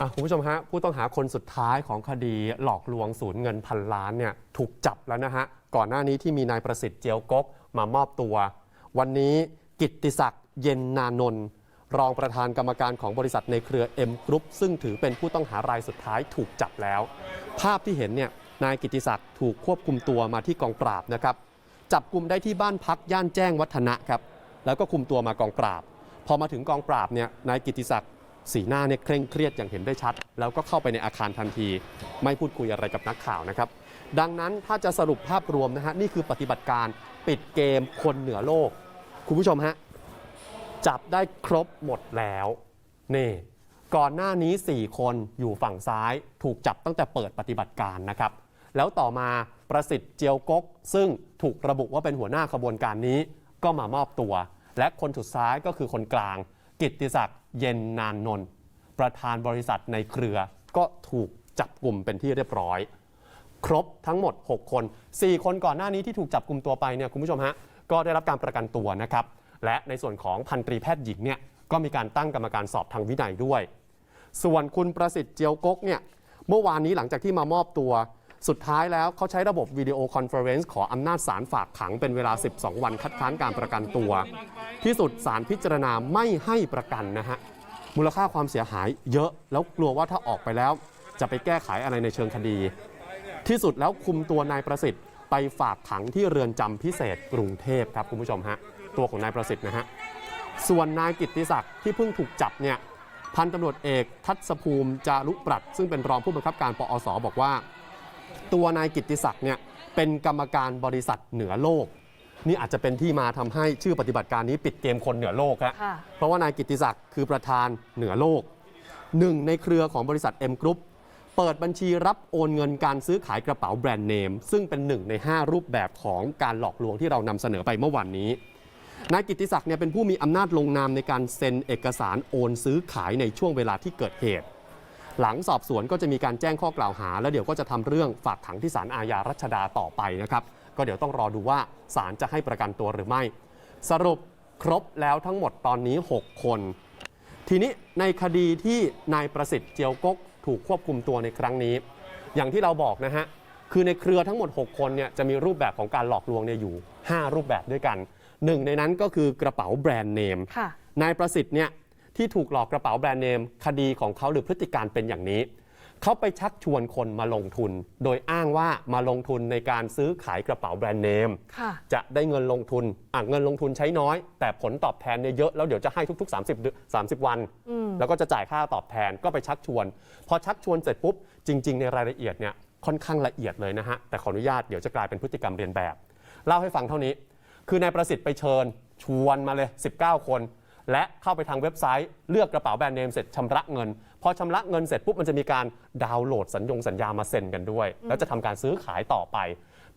อะคุณผู้ชมฮะผู้ต้องหาคนสุดท้ายของคดีหลอกลวงสูญเงินพันล้านเนี่ยถูกจับแล้วนะฮะ ก่อนหน้านี้ที่มีนายประสิทธิ์เจียวกกมามอบตัว วันนี้กิตติศักดิ์เย็นนานนท์รองประธานกรรมการของบริษัทในเครือ M Group ซึ่งถือเป็นผู้ต้องหารายสุดท้ายถูกจับแล้ว ภาพที่เห็นเนี่ยนายกิติศักดิ์ถูกควบคุมตัวมาที่กองปราบนะครับจับกลุ่มได้ที่บ้านพักย่านแจ้งวัฒนะครับแล้วก็คุมตัวมากองปราบ พอมาถึงกองปราบเนี่ยนายกิตติศักดิ์ สีหน้าเนี่ยเคร่งเครียดอย่างเห็นได้ชัด แล้วก็เข้าไปในอาคารทันที ไม่พูดคุยอะไรกับนักข่าวนะครับ ดังนั้นถ้าจะสรุปภาพรวมนะฮะนี่คือปฏิบัติการปิดเกมคนเหนือโลก คุณผู้ชมฮะจับได้ครบหมดแล้วนี่ก่อนหน้านี้ 4 คนอยู่ฝั่งซ้ายถูกจับตั้งแต่เปิดปฏิบัติการนะครับ แล้วต่อมาประสิทธิ์เจียวกก ซึ่งถูกระบุว่าเป็นหัวหน้าขบวนการนี้ก็มามอบตัว และคนสุดท้ายก็คือคนกลาง กิติศักดิ์เย็นนานนนท์ประธานบริษัทในเครือก็ถูกจับกลุ่มเป็นที่เรียบร้อย ครบทั้งหมด 6 คน 4 คนก่อนหน้านี้ที่ถูกจับกลุ่มตัวไปเนี่ยคุณผู้ชมฮะก็ได้รับการประกันตัวนะครับ และในส่วนของพันตรีแพทย์หญิงเนี่ยก็มีการตั้งกรรมการสอบทางวินัยด้วย ส่วนคุณประสิทธิ์เจียวกกเนี่ยเมื่อวานนี้หลังจากที่มามอบตัว สุดท้ายแล้วเขาใช้ระบบวิดีโอคอนเฟอเรนซ์ขออำนาจศาลฝากขังเป็นเวลา 12 วันคัดค้านการประกันตัว ที่สุดศาลพิจารณาไม่ให้ประกันนะฮะมูลค่าความเสียหายเยอะ แล้วกลัวว่าถ้าออกไปแล้ว จะไปแก้ไขอะไรในเชิงคดี ที่สุดแล้วคุมตัวนายประสิทธิ์ไปฝากขังที่เรือนจำพิเศษกรุงเทพครับคุณผู้ชมฮะตัวของนายประสิทธิ์นะฮะส่วนนายกิตติศักดิ์ที่เพิ่งถูกจับเนี่ยพันตำรวจเอกทัศภูมิจารุปรัตน์ซึ่งเป็นรองผู้บังคับการปอสบอกว่า ตัวนายกิตติศักดิ์เนี่ยเป็นกรรมการบริษัทเหนือโลก นี่อาจจะเป็นที่มาทำให้ชื่อปฏิบัติการนี้ปิดเกมคนเหนือโลกฮะค่ะเพราะว่านายกิตติศักดิ์คือประธานเหนือโลกหนึ่งในเครือของบริษัท M Group เปิดบัญชีรับโอนเงินการซื้อขายกระเป๋าแบรนด์เนม ซึ่งเป็นหนึ่งใน 5 รูปแบบของการหลอกลวงที่เรานำเสนอไปเมื่อวานนี้นายกิตติศักดิ์เนี่ยเป็นผู้มีอำนาจลงนามในการเซ็นเอกสารโอนซื้อขายในช่วงเวลาที่เกิดเหตุ หลังสอบสวนก็จะมีการแจ้งข้อกล่าวหา แล้วเดี๋ยวก็จะทำเรื่องฝากขังที่ศาลอาญารัชดาต่อไปนะครับ ก็เดี๋ยวต้องรอดูว่าศาลจะให้ประกันตัวหรือไม่ สรุปครบแล้วทั้งหมดตอนนี้ 6 คน ทีนี้ในคดีที่นายประสิทธิ์เจียวกกถูกควบคุมตัวในครั้งนี้ อย่างที่เราบอกนะฮะคือในเครือทั้งหมด 6 คนเนี่ยจะมีรูปแบบของการหลอกลวงเนี่ยอยู่ 5 รูปแบบด้วยกันหนึ่งในนั้นก็คือกระเป๋าแบรนด์เนมค่ะนายประสิทธิ์เนี่ย ที่ถูกหลอกกระเป๋าแบรนด์เนมคดีของเขาหรือพฤติการเป็นอย่างนี้ เขาไปชักชวนคนมาลงทุน โดยอ้างว่ามาลงทุนในการซื้อขายกระเป๋าแบรนด์เนมค่ะ จะได้เงินลงทุนอะเงินลงทุนใช้น้อย แต่ผลตอบแทนเนี่ยเยอะแล้วเดี๋ยวจะให้ทุก ๆ 30เดือน30 วัน อืม แล้วก็จะจ่ายค่าตอบแทนก็ไปชักชวน พอชักชวนเสร็จปุ๊บ จริง ๆ ในรายละเอียดเนี่ยค่อนข้างละเอียดเลยนะฮะ แต่ขออนุญาตเดี๋ยวจะกลายเป็นพฤติกรรมเรียนแบบ เล่าให้ฟังเท่านี้ คือนายประสิทธิ์ไปเชิญ ชวนมาเลย 19 คน และเข้าไปทางเว็บไซต์เลือกกระเป๋าแบรนด์เนมเสร็จชำระเงิน พอชำระเงินเสร็จปุ๊บมันจะมีการดาวน์โหลดสัญญงสัญญามาเซ็นกันด้วย แล้วจะทำการซื้อขายต่อไป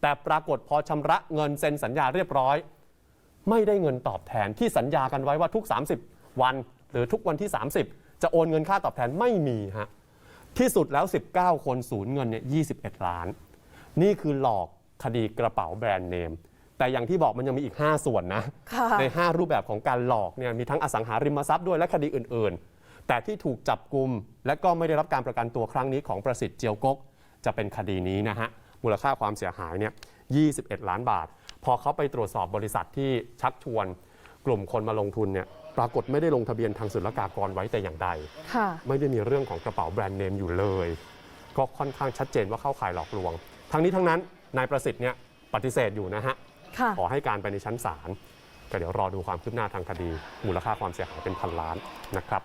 แต่ปรากฏพอชำระเงินเซ็นสัญญาเรียบร้อย ไม่ได้เงินตอบแทนที่สัญญากันไว้ว่าทุก 30 วัน หรือทุกวันที่ 30 จะโอนเงินค่าตอบแทนไม่มีฮะที่สุดแล้ว 19 คนสูญเงินเนี่ย21 ล้าน นี่คือหลอกคดีกระเป๋าแบรนด์เนม แต่อย่างที่บอกมันยังมีอีก 5 ส่วนนะค่ะใน 5 รูปแบบของการหลอกเนี่ยมีทั้งอสังหาริมทรัพย์ด้วยและคดีอื่น ๆ แต่ที่ถูกจับกลุ่มและก็ไม่ได้รับการประกันตัวครั้งนี้ของประสิทธิ์เจียวกก จะเป็นคดีนี้นะฮะมูลค่าความเสียหายเนี่ย 21 ล้านบาท พอเขาไปตรวจสอบบริษัทที่ชักชวน กลุ่มคนมาลงทุนเนี่ยปรากฏไม่ได้ลงทะเบียนทางศุลกากรไว้แต่อย่างใดค่ะไม่ได้มีเรื่องของกระเป๋าแบรนด์เนมอยู่เลย ก็ค่อนข้างชัดเจนว่าเข้าข่ายหลอกลวง ทั้งนี้ทั้งนั้นนายประสิทธิ์เนี่ยปฏิเสธอยู่นะฮะค่ะ ขอให้การไปในชั้นศาลก็เดี๋ยวรอดูความคืบหน้าทางคดี มูลค่าความเสียหายเป็นพันล้านนะครับ